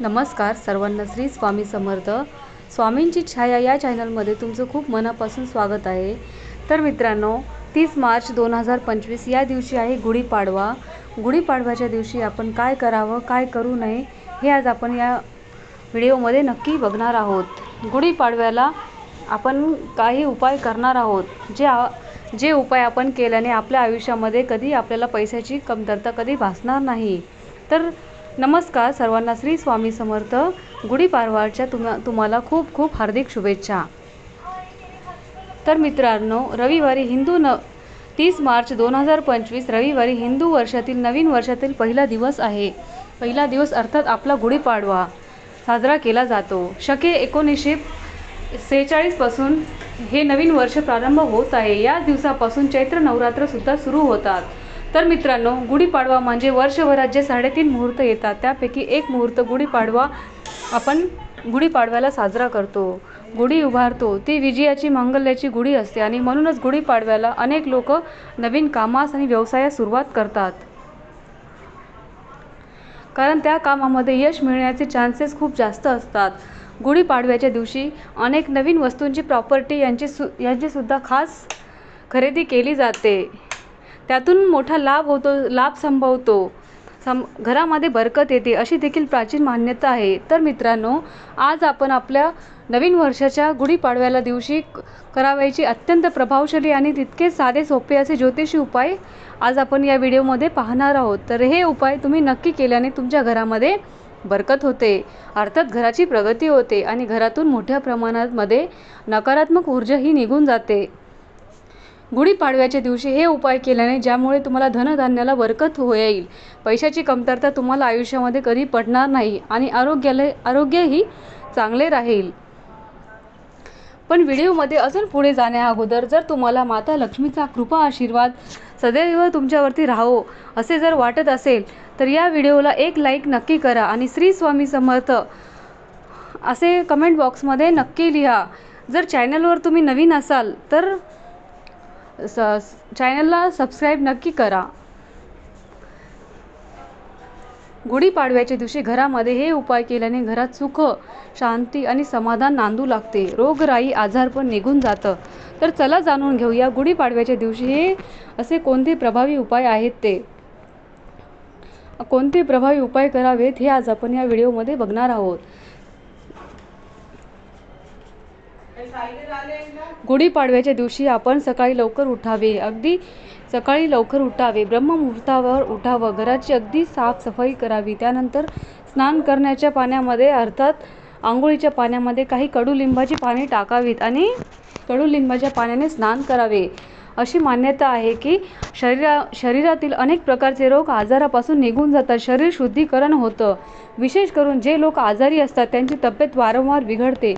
नमस्कार सर्वांना श्री स्वामी समर्थ. स्वामींची छाया या चॅनलमध्ये तुमचं खूप मनापासून स्वागत आहे. तर मित्रांनो तीस मार्च दोन हजार पंचवीस या दिवशी आहे गुढीपाडवा. गुढीपाडव्याच्या दिवशी आपण काय करावं काय करू नये हे आज आपण या व्हिडिओमध्ये नक्की बघणार आहोत. गुढीपाडव्याला आपण काही उपाय करणार आहोत. जे आ जे उपाय आपण केल्याने आपल्या आयुष्यामध्ये कधी आपल्याला पैशाची कमतरता कधी भासणार नाही. तर नमस्कार सर्वांना श्री स्वामी समर्थ गुढीपाडवाच्या तुम्हा तुम्हाला खूप खूप हार्दिक शुभेच्छा. तर मित्रांनो रविवारी हिंदू न तीस मार्च दोन हजार पंचवीस रविवारी हिंदू वर्षातील नवीन वर्षातील पहिला दिवस आहे. पहिला दिवस अर्थात आपला गुढीपाडवा साजरा केला जातो. शके एकोणीसशे सेहेचाळीसपासून हे नवीन वर्ष प्रारंभ होत आहे. या दिवसापासून चैत्र नवरात्रसुद्धा सुरू होतात. तर मित्रांनो गुढीपाडवा म्हणजे वर्षभरात जे साडेतीन मुहूर्त येतात. त्यापैकी एक मुहूर्त गुढीपाडवा आपण गुढीपाडव्याला साजरा करतो. गुढी उभारतो. ती विजयाची मंगल्याची गुढी असते आणि म्हणूनच गुढीपाडव्याला अनेक लोक नवीन कामास आणि व्यवसायास सुरुवात करतात. कारण त्या कामामध्ये यश मिळण्याचे चान्सेस खूप जास्त असतात. गुढीपाडव्याच्या दिवशी अनेक नवीन वस्तूंची प्रॉपर्टी यांची सु यांचीसुद्धा खास खरेदी केली जाते. त्यातून मोठा लाभ होतो लाभ संभवतो. सम घरामध्ये बरकत येते अशी देखील प्राचीन मान्यता आहे. तर मित्रांनो आज आपण आपल्या नवीन वर्षाच्या गुढीपाडव्याला दिवशी करावयाची अत्यंत प्रभावशाली आणि तितके साधे सोपे असे ज्योतिषी उपाय आज आपण या व्हिडिओमध्ये पाहणार आहोत. तर हे उपाय तुम्ही नक्की केल्याने तुमच्या घरामध्ये बरकत होते. अर्थात घराची प्रगती होते आणि घरातून मोठ्या प्रमाणामध्ये नकारात्मक ऊर्जा ही निघून जाते. गुढीपाडव्याच्या दिवशी हे उपाय केल्याने ज्यामुळे तुम्हाला धनधान्याला बरकत होईल पैशाची कमतरता तुम्हाला आयुष्यामध्ये कधी पडणार नाही आणि आरोग्याला आरोग्यही चांगले राहील. पण व्हिडिओमध्ये अजून पुढे जाण्या अगोदर जर तुम्हाला माता लक्ष्मीचा कृपा आशीर्वाद सदैव तुमच्यावरती राहो असे जर वाटत असेल तर या व्हिडिओला एक लाईक नक्की करा आणि श्री स्वामी समर्थ असे कमेंट बॉक्समध्ये नक्की लिहा. जर चॅनलवर तुम्ही नवीन असाल तर स चॅनलला सबस्क्राईब नक्की करा. गुढीपाडव्याच्या दिवशी घरामध्ये हे उपाय केल्याने घरात सुख शांती आणि समाधान नांदू लागते. रोगराई आजार पण निघून जातं. तर चला जाणून घेऊया गुढीपाडव्याच्या दिवशी हे असे कोणते प्रभावी उपाय आहेत ते. कोणते प्रभावी उपाय करावेत हे आज आपण या व्हिडिओमध्ये बघणार आहोत. गुढीपाडव्याच्या दिवशी आपण सकाळी लवकर उठावे. अगदी सकाळी लवकर उठावे. ब्रह्ममुहूर्तावर उठावं. घराची अगदी साफसफाई करावी. त्यानंतर स्नान करण्याच्या पाण्यामध्ये अर्थात आंघोळीच्या पाण्यामध्ये काही कडुलिंबाची पाने टाकावीत आणि कडुलिंबाच्या पाण्याने स्नान करावे. अशी मान्यता आहे की शरीरा शरीरातील अनेक प्रकारचे रोग आजारापासून निघून जातात. शरीर शुद्धीकरण होतं. विशेष करून जे लोक आजारी असतात त्यांची तब्येत वारंवार बिघडते.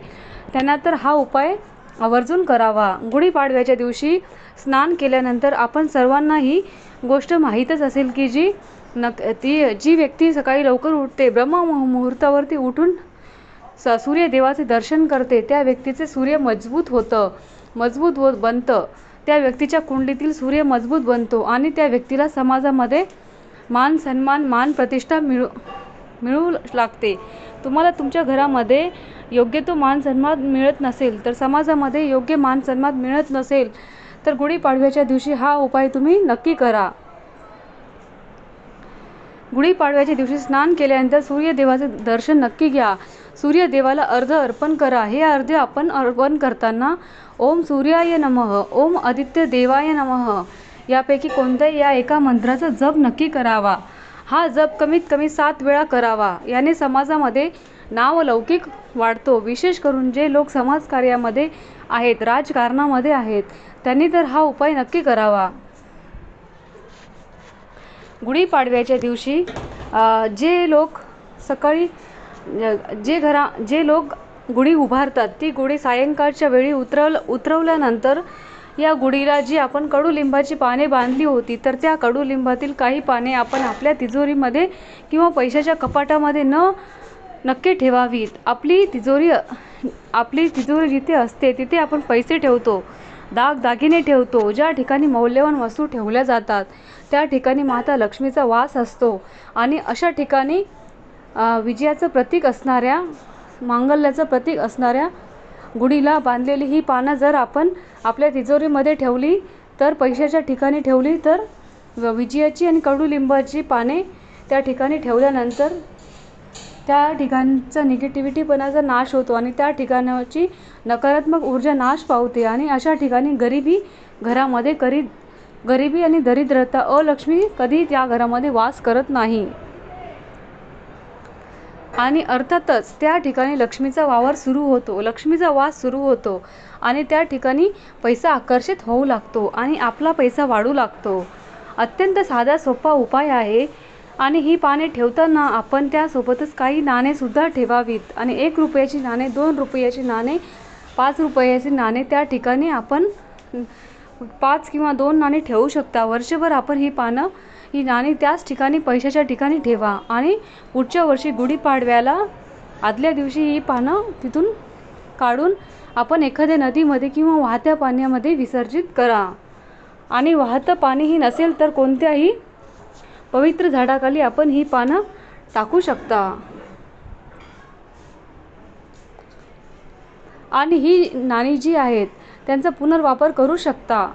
त्यांना तर हा उपाय आवर्जून करावा. गुढीपाडव्याच्या दिवशी स्नान केल्यानंतर आपण सर्वांना ही गोष्ट माहीतच असेल की जी नक ती जी व्यक्ती सकाळी लवकर उठते ब्रह्म मुहूर्तावरती उठून स सूर्यदेवाचे दर्शन करते त्या व्यक्तीचे सूर्य मजबूत होतं मजबूत होत बनतं. त्या व्यक्तीच्या कुंडलीतील सूर्य मजबूत बनतो आणि त्या व्यक्तीला समाजामध्ये मान सन्मान मान प्रतिष्ठा मिळू मिळू लागते. तुम्हाला तुमच्या घरामध्ये योग्य तो मान सन्मान मिळत नसेल तर समाजामध्ये योग्य मान सन्मान मिळत नसेल तर गुढीपाडव्याच्या दिवशी हा उपाय तुम्ही नक्की करा. गुढीपाडव्याच्या दिवशी स्नान केल्यानंतर सूर्यदेवाचे दर्शन नक्की घ्या. सूर्यदेवाला अर्ध अर्पण करा. हे अर्धे आपण अर्पण करताना ओम सूर्याय नमः ओम आदित्य देवाय नमः यापैकी कोणत्याही या एका मंत्राचा जप नक्की करावा. हा जप कमीत कमी सात वेळा करावा. याने समाजामध्ये नाव लौकिक वाढतो. विशेष करून जे लोक समाजकार्यामध्ये आहेत राजकारणामध्ये आहेत त्यांनी तर हा उपाय नक्की करावा. गुढीपाडव्याच्या दिवशी जे लोक सकाळी जे घरा जे लोक गुढी उभारतात ती गुढी सायंकाळच्या वेळी उतरव उतरवल्यानंतर या गुढीला जी आपण कडुलिंबाची पाने बांधली होती तर त्या कडुलिंबातील काही पाने आपण आपल्या तिजोरीमध्ये किंवा पैशाच्या कपाटामध्ये न नक्की ठेवावीत. आपली तिजोरी आपली तिजोरी जिथे असते तिथे आपण पैसे ठेवतो दाग दागिने ठेवतो ज्या ठिकाणी मौल्यवान वस्तू ठेवल्या जातात त्या ठिकाणी माता लक्ष्मीचा वास असतो. आणि अशा ठिकाणी विजयाचं प्रतीक असणाऱ्या मांगल्याचं प्रतीक असणाऱ्या गुढीला बांधलेली ही पानं जर आपण आपल्या तिजोरीमध्ये ठेवली तर पैशाच्या ठिकाणी ठेवली तर विजयाची आणि कडुलिंबाची पाने त्या ठिकाणी ठेवल्यानंतर त्या ठिकाणचा निगेटिव्हिटीपणाचा नाश होतो आणि त्या ठिकाणाची नकारात्मक ऊर्जा नाश पावते आणि अशा ठिकाणी गरिबी घरामध्ये करी गरिबी आणि दरिद्रता अलक्ष्मी कधी त्या घरामध्ये वास करत नाही. आणि अर्थातच त्या ठिकाणी लक्ष्मीचा वावर सुरू होतो. लक्ष्मीचा वास सुरू होतो आणि त्या ठिकाणी पैसा आकर्षित होऊ लागतो आणि आपला पैसा वाढू लागतो. अत्यंत साधा सोपा उपाय आहे आणि ही पाने ठेवताना आपण त्यासोबतच काही नाणेसुद्धा ठेवावीत. आणि एक रुपयाची नाणे दोन रुपयाची नाणे पाच रुपयाची नाणे त्या ठिकाणी आपण पाच किंवा दोन नाणी ठेवू शकता. वर्षभर आपण ही पानं ही नाणी त्याच ठिकाणी पैशाच्या ठिकाणी ठेवा आणि पुढच्या वर्षी गुढीपाडव्याला आदल्या दिवशी ही पानं तिथून काढून आपण एखाद्या नदीमध्ये किंवा वाहत्या पाण्यामध्ये विसर्जित करा. आणि वाहतं पाणीही नसेल तर कोणत्याही पवित्र झाडाखाली आपण ही पानं टाकू शकता. आणि ही नाणी जी आहेत त्यांचा पुनर्वापर करू शकता.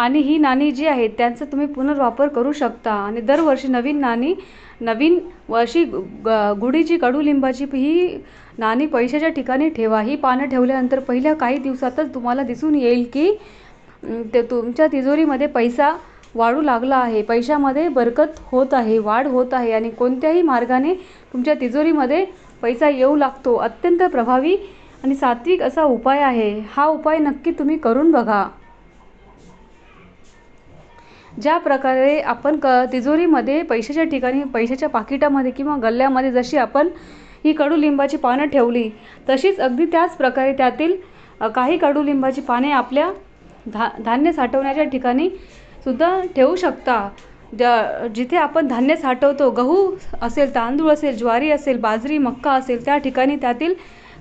आणि ही नाणी जी आहेत त्यांचा तुम्ही पुनर्वापर करू शकता. आणि दरवर्षी नवीन नाणी नवीन वर्षी गु- ग- गुढीची कडुलिंबाची ही नाणी पैशाच्या ठिकाणी ठेवा. ही पानं ठेवल्यानंतर पहिल्या काही दिवसातच तुम्हाला दिसून येईल की ते तुमच्या तिजोरीमध्ये पैसा वाढू लागला आहे. पैशामध्ये बरकत होत आहे वाढ होत आहे आणि कोणत्याही मार्गाने तुमच्या तिजोरीमध्ये पैसा येऊ लागतो. अत्यंत प्रभावी आणि सात्विक असा उपाय आहे. हा उपाय नक्की तुम्ही करून बघा. ज्या प्रकारे आपण क तिजोरीमध्ये पैशाच्या ठिकाणी पैशाच्या पाकिटामध्ये किंवा गल्ल्यामध्ये जशी आपण ही कडुलिंबाची पानं ठेवली तशीच अगदी त्याच प्रकारे त्यातील काही कडुलिंबाची पाने आपल्या धा धान्य साठवण्याच्या ठिकाणी सुद्धा ठेवू शकता. ज जिथे आपण धान्य साठवतो गहू असेल तांदूळ असेल ज्वारी असेल बाजरी मक्का असेल त्या ठिकाणी त्यातील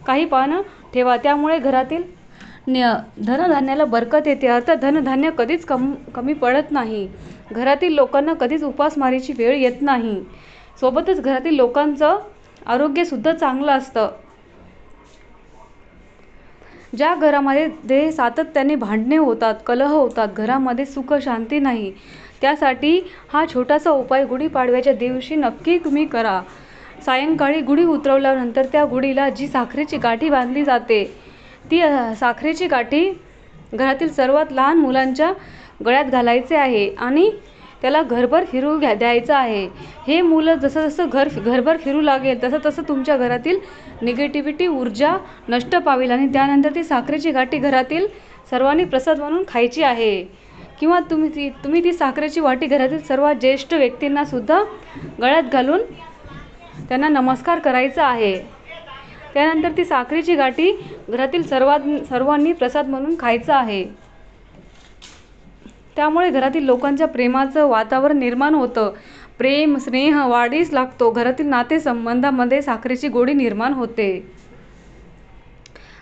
काही पानं ठेवा. त्यामुळे घरातील न धनधान्याला बरकत येते. अर्थात धनधान्य कधीच कम कमी पडत नाही. घरातील लोकांना कधीच उपासमारीची वेळ येत नाही. सोबतच घरातील लोकांचं आरोग्यसुद्धा चांगलं असतं. ज्या घरामध्ये दे सातत्याने भांडणे होतात कलह होतात घरामध्ये सुख शांती नाही त्यासाठी हा छोटासा उपाय गुढीपाडव्याच्या दिवशी नक्की तुम्ही करा. सायंकाळी गुढी उतरवल्यानंतर त्या गुढीला जी साखरेची गाठी बांधली जाते ती साखरेची गाठी घरातील सर्वात लहान मुलांच्या गळ्यात घालायचे आहे आणि त्याला घरभर फिरू घ्या द्यायचं आहे. हे मुलं जसं जसं घर घरभर फिरू लागेल तसं तसं तुमच्या घरातील निगेटिव्हिटी ऊर्जा नष्ट पावेल आणि त्यानंतर ती साखरेची गाठी घरातील सर्वांनी प्रसाद म्हणून खायची आहे. किंवा तुम्ही ती तुम्ही ती साखरेची वाटी घरातील सर्वात ज्येष्ठ व्यक्तींनासुद्धा गळ्यात घालून त्यांना नमस्कार करायचा आहे. त्यानंतर ती साखरेची गाठी घरातील सर्वात सर्वांनी प्रसाद म्हणून खायचं आहे. त्यामुळे घरातील लोकांच्या प्रेमाचं वातावरण निर्माण होतं. प्रेम स्नेह वाढीस लागतो. घरातील नातेसंबंधामध्ये साखरेची गोडी निर्माण होते.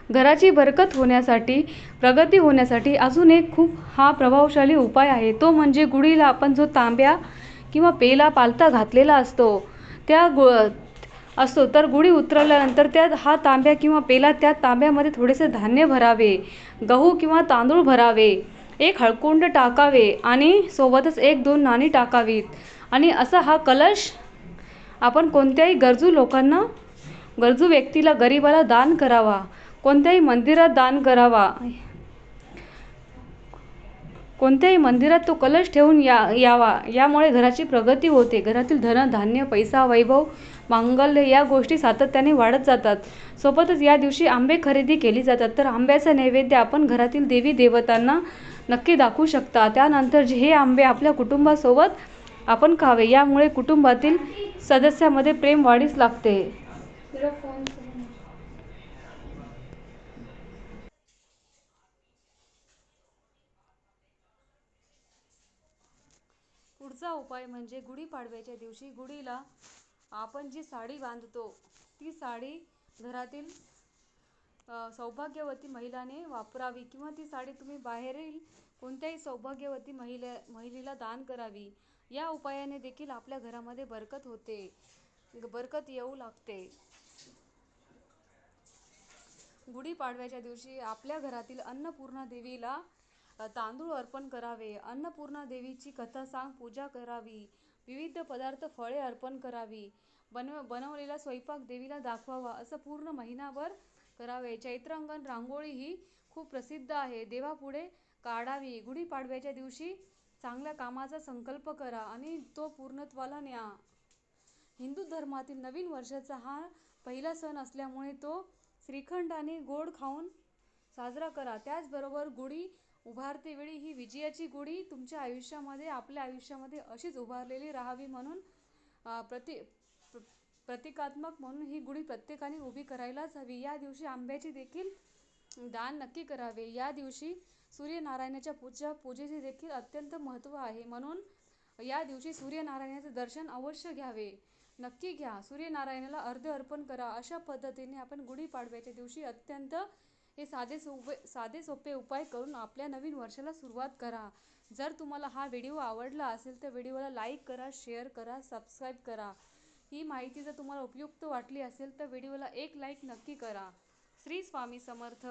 घराची बरकत होण्यासाठी प्रगती होण्यासाठी अजून एक खूप हा प्रभावशाली उपाय आहे. तो म्हणजे गुढीला आपण जो तांब्या किंवा पेला पालथा घातलेला असतो त्या गु असतो. तर गुढी उतरवल्यानंतर त्या हा तांब्या किंवा पेला त्या तांब्यामध्ये थोडेसे धान्य भरावे गहू किंवा तांदूळ भरावे एक हळकुंड टाकावे आणि सोबतच एक दोन नाणी टाकावीत. आणि असा हा कलश आपण कोणत्याही गरजू लोकांना गरजू व्यक्तीला गरिबाला दान करावा. कोणत्याही मंदिरात दान करावा. कोणत्याही मंदिरात तो कलश ठेवून या यावा. यामुळे घराची प्रगती होते. घरातील धन धान्य पैसा वैभव मांगल्य या गोष्टी सातत्याने वाढत जातात. सोबतच या दिवशी आंबे खरेदी केली जातात. तर आंब्याचा नैवेद्य आपण घरातील देवी देवतांना नक्की दाखवू शकता. त्यानंतर जे हे आंबे आपल्या कुटुंबासोबत आपण खावे यामुळे कुटुंबातील सदस्यामध्ये प्रेम वाढीस लागते. पुढचा उपाय म्हणजे गुढीपाडव्याच्या दिवशी गुढीला आपण जी साडी बांधतो ती साडी घरातील सौभाग्यवती महिलाने वापरावी किंवा ती साडी तुम्ही बाहेरील कोणत्याही सौभाग्यवती महिला महिलेला दान करावी या उपायाने देखील आपल्या घरामध्ये बरकत होते. बरकत येऊ लागते. गुढीपाडव्याच्या दिवशी आपल्या घरातील अन्नपूर्णा देवीला तांदूळ अर्पण करावे. अन्नपूर्णा देवीची कथा सांग पूजा करावी. विविध पदार्थ फळे अर्पण करावी. बनव बनवलेला स्वयंपाक देवीला दाखवावा असं पूर्ण महिनाभर करावे. चैत्रांगण रांगोळी ही खूप प्रसिद्ध आहे. देवापुढे काढावी. गुढीपाडव्याच्या दिवशी चांगल्या कामाचा संकल्प करा आणि तो पूर्णत्वाला न्या. हिंदू धर्मातील नवीन वर्षाचा हा पहिला सण असल्यामुळे तो श्रीखंड आणि गोड खाऊन साजरा करा. त्याचबरोबर गुढी उभारते वेळी ही विजयाची गुढी तुमच्या आयुष्यामध्ये आपल्या आयुष्यामध्ये अशीच उभारलेली राहावी म्हणून प्रति प्र- प्रतिकात्मक म्हणून ही गुढी प्रत्येकाने उभी करायलाच हवी. या दिवशी आंब्याची देखील दान नक्की करावे. या दिवशी सूर्यनारायणाच्या पूजा पूजेचे देखील अत्यंत महत्त्व आहे. म्हणून या दिवशी सूर्यनारायणाचे दर्शन अवश्य घ्यावे. नक्की घ्या. सूर्यनारायणाला अर्ध अर्पण करा. अशा पद्धतीने आपण गुढीपाडव्याच्या दिवशी अत्यंत हे साधे सोपे साधे सोपे उपाय करून आपल्या नवीन वर्षाला सुरुवात करा. जर तुम्हाला हा व्हिडिओ आवडला असेल तर व्हिडिओला लाईक करा शेअर करा सबस्क्राईब करा. ही माहिती जर तुम्हाला उपयुक्त वाटली असेल तर व्हिडिओला एक लाईक नक्की करा. श्री स्वामी समर्थ.